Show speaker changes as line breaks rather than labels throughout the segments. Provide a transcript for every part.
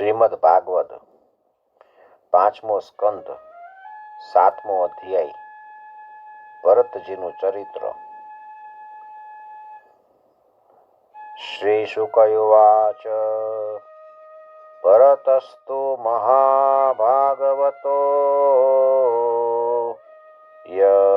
શ્રીમદ ભાગવત પાંચમો સ્કંદ સાતમો અધ્યાય ભરતજીનું ચરિત્ર. શ્રી શુકયુવાચ ભરતસ્તુ મહાભાગવતો યદા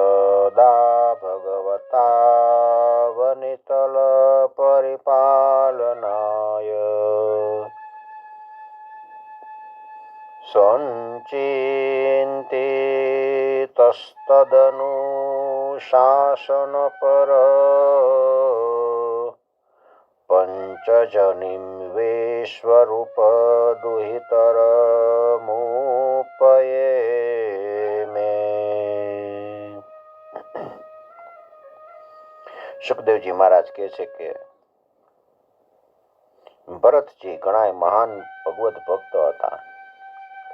પદનું શાસન પર પંચજનિમ વિશ્વરૂપ દુહિતર મુપયે મે સુખદેવજી મહારાજ કહે છે કે ભરતજી ઘણા મહાન ભગવત ભક્ત હતા.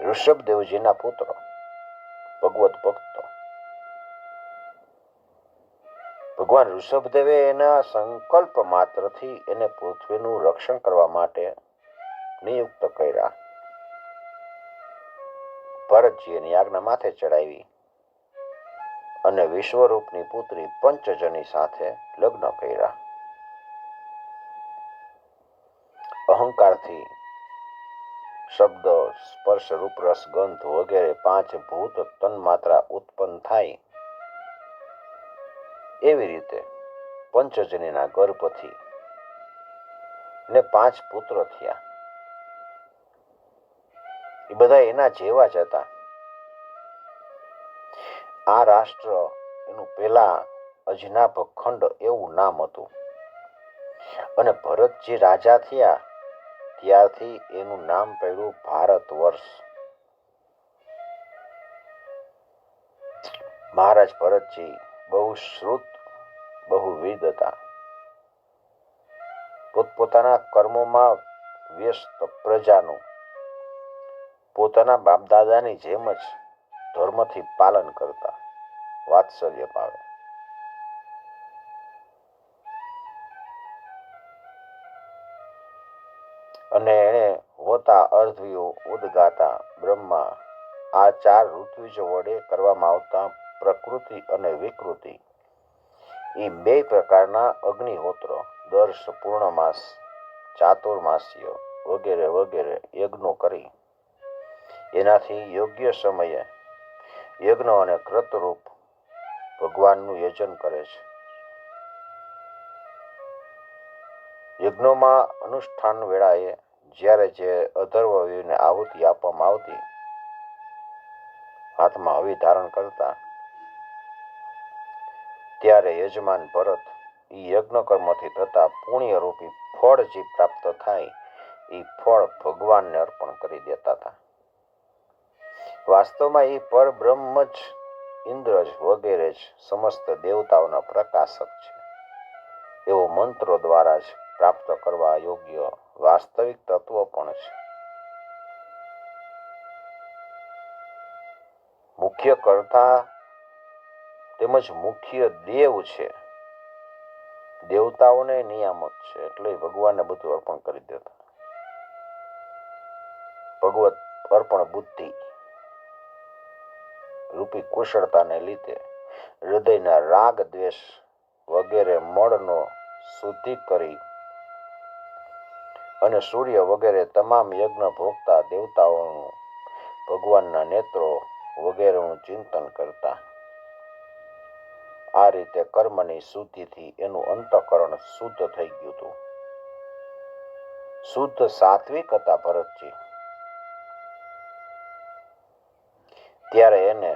ઋષભદેવજીના પુત્ર, ભગવત ભક્ત ભગવાન ઋષભદેવે એના સંકલ્પ માત્રથી એને પૃથ્વીનું રક્ષણ કરવા માટે નિયુક્ત કર્યા. ભરતજી એની આજ્ઞા માથે ચડાવી અને વિશ્વરૂપની પુત્રી પંચજની સાથે લગ્ન કર્યા. અહંકારથી શબ્દ, સ્પર્શ રૂપ રસ ગંધ વગેરે પાંચ ભૂત તન્માત્રા ઉત્પન્ન થાય એવી રીતે પંચજનીના ગર્ભથી ને પાંચ પુત્ર થયા. એ બધા એના જેવા જ હતા. આ રાષ્ટ્ર એનું પેલા અજનાભ ખંડ એવું નામ હતું. અને ભરતજી રાજા થયા, ત્યારથી એનું નામ પડ્યું ભારત વર્ષ મહારાજ ભરતજી બહુ શ્રુત બહુ વિદ હતા પોતપોતાના કર્મોમાં વ્યસ્ત પ્રજાનું, પોતાના બાપદાદાની જેમ જ ધર્મથી પાલન કરતા વાત્સલ્ય પાવે અને એણે હોતા અર્ધવ્યો ઉદગાતા બ્રહ્મા આ ચાર ઋત્વિજ વડે કરવામાં આવતા પ્રકૃતિ અને વિકૃતિ એ બે પ્રકારના અગ્નિહોત્ર, દર્શ, પૂર્ણમાસ ચાતુર્માસ્ય વગેરે વગેરે યજ્ઞો કરી. એનાથી યોગ્ય સમયે યજ્ઞ અને કૃતરૂપ ભગવાનનું યજન કરે છે. યજ્ઞોમાં અનુષ્ઠાન વેળાએ જ્યારે જે અધર્વવીને આહુતિ આપવામાં આવતી, હાથમાં હવી ધારણ કરતા ત્યારે યજમાન ભરત એ યજ્ઞ કર્મથી થતા પુણ્યરૂપી ફળ જે પ્રાપ્ત થાય એ ફળ ભગવાનને અર્પણ કરી દેતા હતા. વાસ્તવમાં એ પરબ્રહ્મ જ ઇન્દ્ર જ વગેરે જ સમસ્ત દેવતાઓના પ્રકાશક છે. એવો મંત્રો દ્વારા જ પ્રાપ્ત કરવા યોગ્ય વાસ્તવિક તત્વ પણ છે. મુખ્ય કરતા તેમજ મુખ્ય દેવ છે. દેવતાઓને નિયામક છે. એટલે ભગવાનને બધું અર્પણ કરી દેતા. ભગવત અર્પણ બુદ્ધિ રૂપી કુશળતાને લીધે હૃદયના રાગ દ્વેષ વગેરે મળનો શુદ્ધિ કરી અને સૂર્ય વગેરે તમામ યજ્ઞ ભોગતા દેવતાઓનું ભગવાનના નેત્રો વગેરેનું ચિંતન કરતા આ રીતે કર્મની શુદ્ધિથી એનું અંતકરણ શુદ્ધ થઈ ગયું હતું. શુદ્ધ સાત્વિક હતા ભરતજી. ત્યારે એને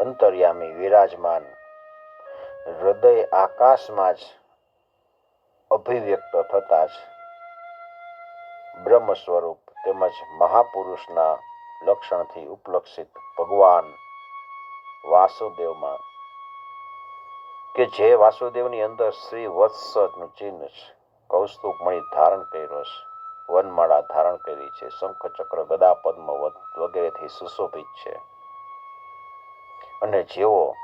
અંતર્યામી વિરાજમાન હૃદય આકાશમાં જ અભિવ્યક્ત થતા જ બ્રહ્મ સ્વરૂપ તેમજ મહાપુરુષના લક્ષણથી ઉપલક્ષિત ભગવાન વાસુદેવમાં કે જે વાસુદેવની અંદર શ્રી વત્સનું ચિહ્ન છે. કૌસ્તુકમણિ ધારણ કર્યો છે. વનમાળા ધારણ કરી છે. શંખ ચક્ર ગદા, પદ્મ વગેરેથી સુશોભિત છે. અને જેઓ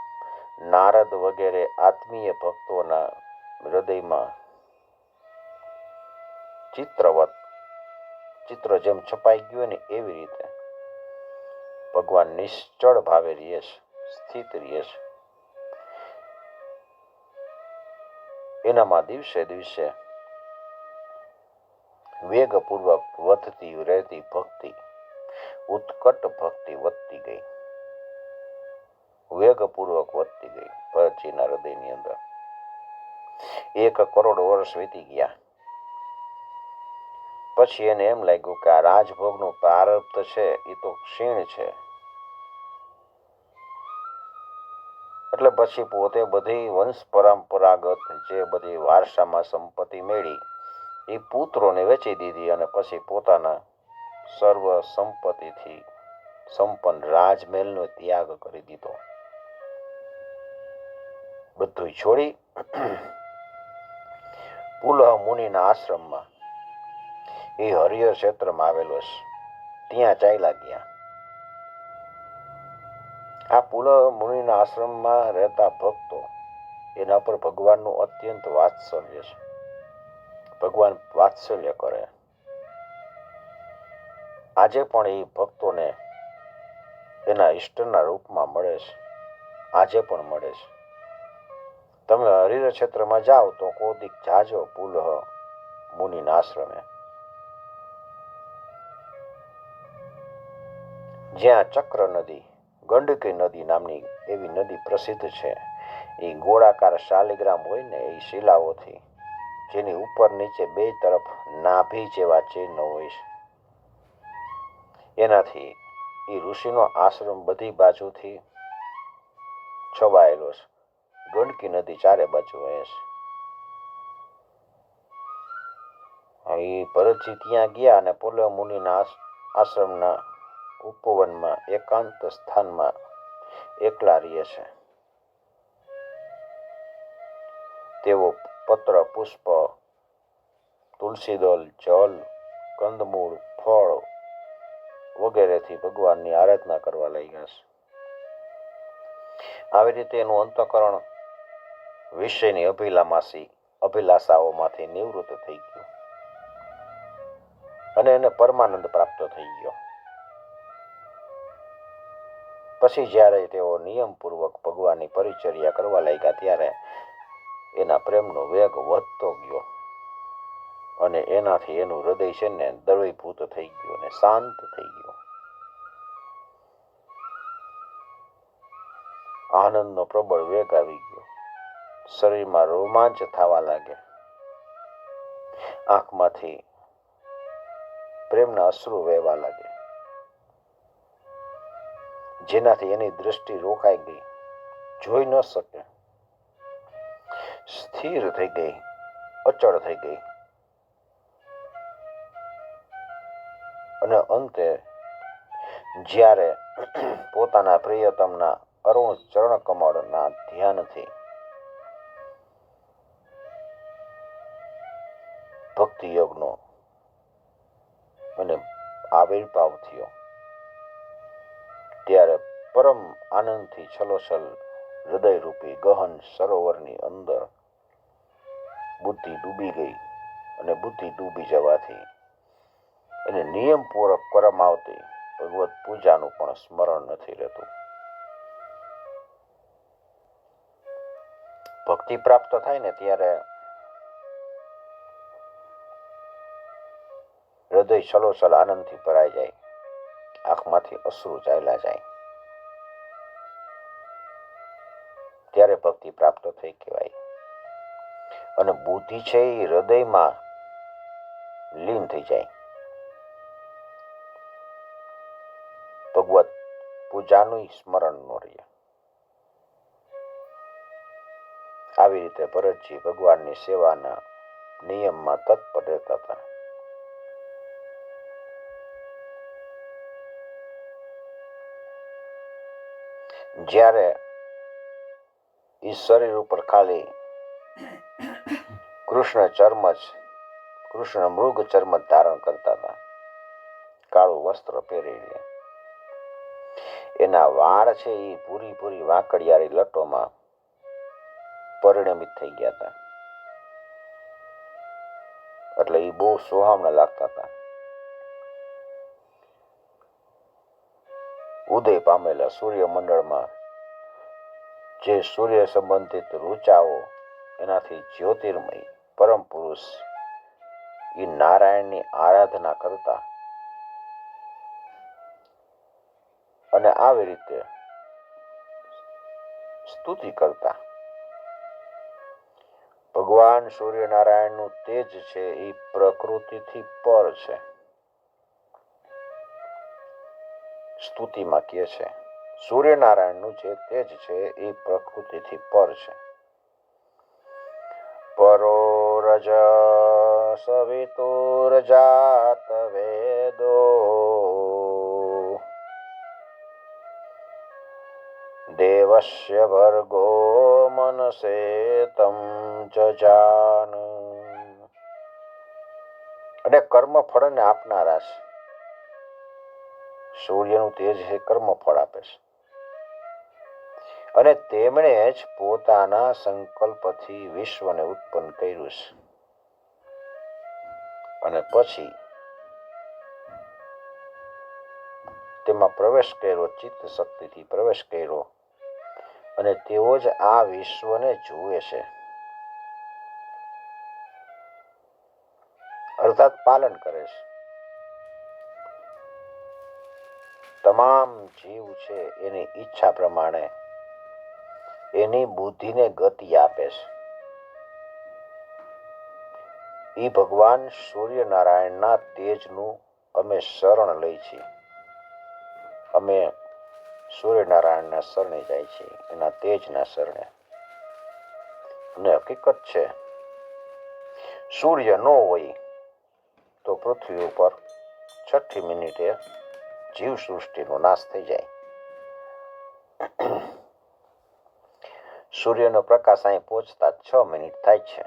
નારદ વગેરે આત્મીય ભક્તોના હૃદયમાં ચિત્રવત, ચિત્ર જેમ છપાઈ ગયું ને એવી રીતે ભગવાન નિશ્ચળ ભાવે રહીએ છે, સ્થિત રહીએ છે. એનામાં દિવસે દિવસે વેગપૂર્વક વધતી રહેતી ભક્તિ, ઉત્કટ ભક્તિ વધતી ગઈ. વેગપૂર્વક વધતી ગઈ ભરતજીના હૃદયની અંદર. એક કરોડ વર્ષ વીતી ગયા. પછી એને એમ લાગ્યું કે આ રાજભોગનું પ્રારબ્ધ છે, એ તો ક્ષીણ છે. એટલે પછી પોતે બધી વંશ પરંપરાગત જે બધી વારસામાં સંપત્તિ મેળવી, એ પુત્રોને વેચી દીધી અને પછી પોતાના સર્વ સંપત્તિથી સંપન્ન રાજમહેલનો ત્યાગ કરી દીધો. બધું છોડી પુલહ મુનિના આશ્રમમાં એ હરિહર ક્ષેત્રમાં આવેલો છે ત્યાં ચાલ્યા ગયા. આ પુલ મુનિના આશ્રમમાં રહેતા ભક્તો એના પર ભગવાનનું અત્યંત વાત્સલ્ય છે. ભગવાન વાત્સલ્ય કરે. આજે પણ એ ભક્તોને એના ઈષ્ટના રૂપમાં મળે છે. આજે પણ મળે છે. તમે હરિહર ક્ષેત્રમાં જાઓ તો કોદિક જાજો પુલહ મુનિના આશ્રમે. જ્યાં ચક્ર નદી ગંડકી નદી નામની એવી નદી પ્રસિદ્ધ છે. એ ગોળાકાર શાલિગ્રામ હોય ને એ શિલાઓથી, જેની ઉપર નીચે બે તરફ નાભી જેવા ચિહ્નો હોય છે. એનાથી એ ઋષિનો આશ્રમ બધી બાજુથી છવાયેલો છે. ગંડકી નદી ચારે બાજુ વહે છે. એ ભરતજી ત્યાં ગયા અને પુલહ મુનિના આશ્રમના ઉપવનમાં, એકાંત સ્થાનમાં એકલા રહીએ છે. તેઓ પત્ર, પુષ્પ, તુલસીદલ, જલ, કંદમૂળ, ફળ વગેરેથી ભગવાનની આરાધના કરવા લાગ્યા છે. આવી રીતે એનું અંતકરણ વિષયની અભિલામાસી, અભિલાષાઓમાંથી નિવૃત્ત થઈ ગયું. અને એને પરમાનંદ પ્રાપ્ત થઈ ગયો. પછી જ્યારે તેઓ નિયમપૂર્વક ભગવાનની પરિચર્યા કરવા લાગ્યા ત્યારે એના પ્રેમનો વેગ વધતો ગયો અને એનાથી એનું હૃદય છે ને દળવીભૂત થઈ ગયું અને શાંત થઈ ગયું. આનંદનો પ્રબળ વેગ આવી ગયો. શરીરમાં રોમાંચ થવા લાગે આંખમાંથી પ્રેમના અશ્રુ વહેવા લાગે જેનાથી એની દૃષ્ટિ રોકાઈ ગઈ. જોઈ ન શકે. સ્થિર થઈ ગઈ. અચળ થઈ ગઈ. અને અંતે, જ્યારે પોતાના પ્રિયતમના અરુણ ચરણ કમળના ધ્યાનથી ભક્તિ યોગનો અને આવિર્ભાવ થયો. ત્યારે પરમ આનંદથી છલોછલ હૃદયરૂપી ગહન સરોવરની અંદર બુદ્ધિ ડૂબી ગઈ અને બુદ્ધિ ડૂબી જવાથી અને નિયમપૂર્વક કરવામાં આવતી ભગવત પૂજાનું પણ સ્મરણ નથી રહેતું. ભક્તિ પ્રાપ્ત થાય ને ત્યારે હૃદય છલોછલ આનંદથી ભરાઈ જાય. આંખમાંથી અશ્રુ ચાલ્યા જાય. ત્યારે ભક્તિ પ્રાપ્ત થઈ કહેવાય. અને બુદ્ધિ છે એ હૃદયમાં લીન થઈ જાય. ભગવત પૂજાનું સ્મરણ નો રહે. આવી રીતે ભરતજી ભગવાનની સેવાના નિયમમાં તત્પર રહેતા હતા. જ્યારે એ શરીર ઉપર ખાલી કૃષ્ણ ચર્મ જ, કૃષ્ણ મૃગ ચર્મ ધારણ કરતા હતા. કાળું વસ્ત્ર પહેરીને એના વાળ છે એ પૂરી પૂરી વાંકડિયારી લટોમાં પરિણમિત થઈ ગયા હતા. એટલે એ બહુ સોહામણા લાગતા હતા. ઉદય પામેલા સૂર્યમંડળમાં જે સૂર્ય સંબંધિત રૂચાઓ એનાથી જ્યોતિર્મય, પરમ પુરુષ એ નારાયણની આરાધના કરતા અને આવી રીતે સ્તુતિ કરતા. ભગવાન સૂર્યનારાયણનું તેજ છે એ પ્રકૃતિથી પર છે. સ્તુતિમાં કહે છે, સૂર્યનારાયણનું જે તેજ છે એ પ્રકૃતિથી પર છે. પરો રજ સવિતુર્જાત વેદો. દેવસ્ય ભર્ગો મનસે તમ જજાન અને કર્મ ફળને આપનારા છે. સૂર્યનું તેજ છે કર્મ ફળ આપે છે. અને તેમણે જ પોતાના સંકલ્પથી વિશ્વને ઉત્પન્ન કર્યું છે. અને પછી તેમાં પ્રવેશ કર્યો, ચિત્ત શક્તિથી પ્રવેશ કર્યો અને તેઓ જ આ વિશ્વને જુએ છે. અર્થાત પાલન કરે છે. તમામ જીવ છે એની ઈચ્છા પ્રમાણે એની બુદ્ધિને ગતિ આપે છે. એ ભગવાન સૂર્યનારાયણના તેજનું અમે શરણ લઈ છીએ. અમે સૂર્યનારાયણના શરણે જાય છીએ, એના તેજના શરણે. અને હકીકત છે, સૂર્ય ન હોય તો પૃથ્વી ઉપર છઠ્ઠી મિનિટે જીવ સૃષ્ટિનો નાશ થઈ જાય સૂર્યનો પ્રકાશ અહીં પહોંચતા છ મિનિટ થાય છે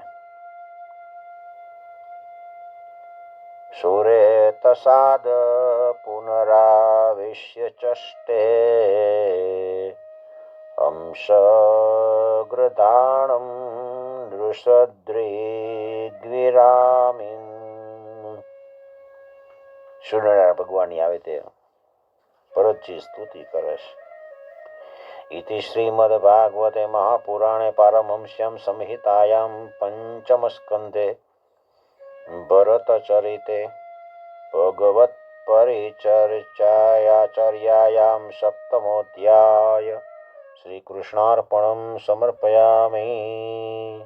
સૂરે તસાદ પુનરાવિશ્ય ચષ્ટે અંશગ્રધાણમ નૃષદ્રિગ્વિરામિન સૂર્યનારાયણ ભગવાનની આવે તે ભરતજી સ્તુતિ કરશ. ઇતિ શ્રીમદ્ભાગવતે મહાપુરાણે પારમહંસ્યમ સંહિતાયામ પંચમ સ્કંધે ભરતચરિતે ભગવત પરિચર્ચાયાચર્યાયામ સપ્તમોધ્યાય શ્રીકૃષ્ણાર્પણમ સમર્પયામી.